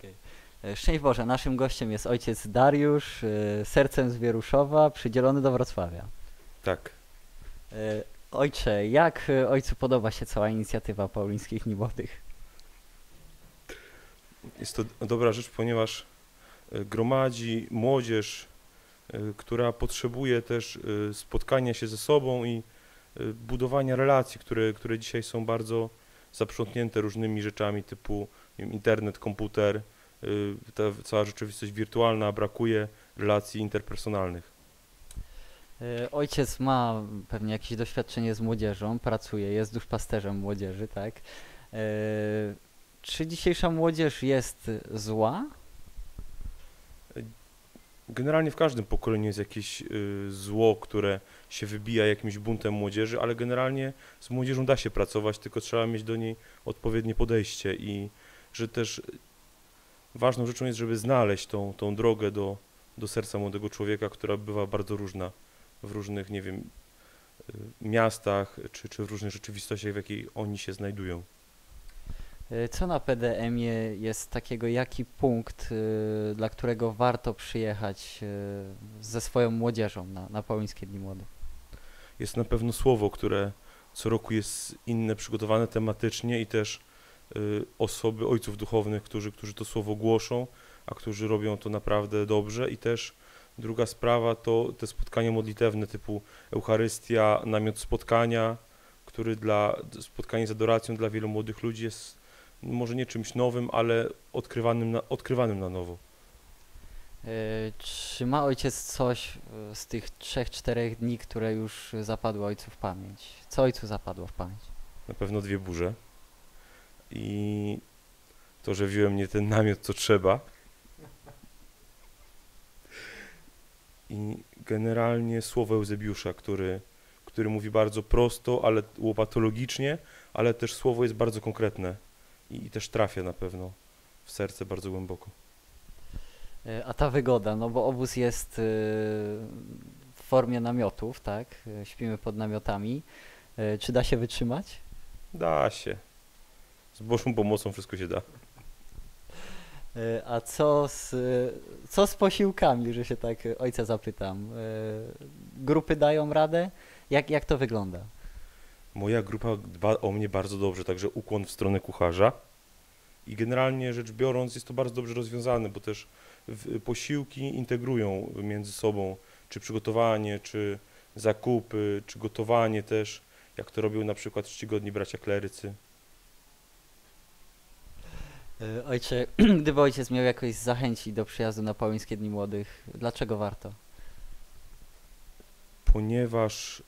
Okej. E, Szczęść Boże, naszym gościem jest ojciec Dariusz, e, sercem z Wieruszowa, przydzielony do Wrocławia. Tak. E, Ojcze, jak ojcu podoba się cała inicjatywa Paulińskich Dni Młodych? Jest to dobra rzecz, ponieważ gromadzi młodzież, która potrzebuje też spotkania się ze sobą i budowania relacji, które, które dzisiaj są bardzo zaprzątnięte różnymi rzeczami typu internet, komputer, e, ta cała rzeczywistość wirtualna, brakuje relacji interpersonalnych. E, Ojciec ma pewnie jakieś doświadczenie z młodzieżą, pracuje, jest duszpasterzem młodzieży, tak? E, Czy dzisiejsza młodzież jest zła? Generalnie w każdym pokoleniu jest jakieś y, zło, które się wybija jakimś buntem młodzieży, ale generalnie z młodzieżą da się pracować, tylko trzeba mieć do niej odpowiednie podejście i że też ważną rzeczą jest, żeby znaleźć tą, tą drogę do, do serca młodego człowieka, która bywa bardzo różna w różnych, nie wiem, y, miastach czy, czy w różnych rzeczywistościach, w jakiej oni się znajdują. E, Co na PDM-ie jest takiego, jaki punkt, e, dla którego warto przyjechać e, ze swoją młodzieżą na, na Paulińskie Dni Młodych? jest na pewno słowo, które co roku jest inne, przygotowane tematycznie i też y, osoby, ojców duchownych, którzy, którzy to słowo głoszą, a którzy robią to naprawdę dobrze i też druga sprawa to te spotkania modlitewne typu Eucharystia, namiot spotkania, który dla spotkanie z adoracją dla wielu młodych ludzi jest może nie czymś nowym, ale odkrywanym na, odkrywanym na nowo. E, Czy ma ojciec coś e, z tych trzech, czterech dni, które już zapadły ojcu w pamięć? Co ojcu zapadło w pamięć? na pewno dwie burze i to, że wziąłem nie ten namiot, co trzeba. I generalnie słowo Eusebiusza, który, który mówi bardzo prosto, ale łopatologicznie, ale też słowo jest bardzo konkretne i, i też trafia na pewno w serce bardzo głęboko. E, A ta wygoda, no bo obóz jest e, w formie namiotów, tak? E, Śpimy pod namiotami. Czy da się wytrzymać? Da się. Z Bożą pomocą wszystko się da. E, A co z, co z posiłkami, że się tak ojca zapytam? E, Grupy dają radę? Jak, jak to wygląda? Moja grupa dba o mnie bardzo dobrze, także ukłon w stronę kucharza. I generalnie rzecz biorąc, jest to bardzo dobrze rozwiązane, bo też posiłki integrują między sobą, czy przygotowanie, czy zakupy, czy gotowanie też, jak to robią na przykład czcigodni bracia klerycy. E, Ojcze, gdyby ojciec miał jakoś zachęcić do przyjazdu na Paulińskie Dni Młodych, dlaczego warto? ponieważ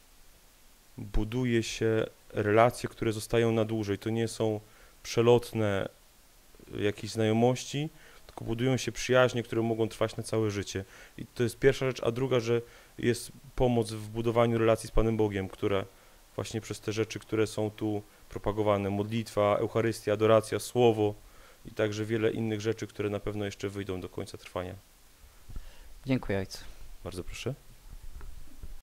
buduje się relacje, które zostają na dłużej. To nie są przelotne y, jakieś znajomości, tylko budują się przyjaźnie, które mogą trwać na całe życie. I to jest pierwsza rzecz, a druga, że jest pomoc w budowaniu relacji z Panem Bogiem, które właśnie przez te rzeczy, które są tu propagowane, modlitwa, Eucharystia, adoracja, słowo i także wiele innych rzeczy, które na pewno jeszcze wyjdą do końca trwania. Dziękuję ojcu. Bardzo proszę.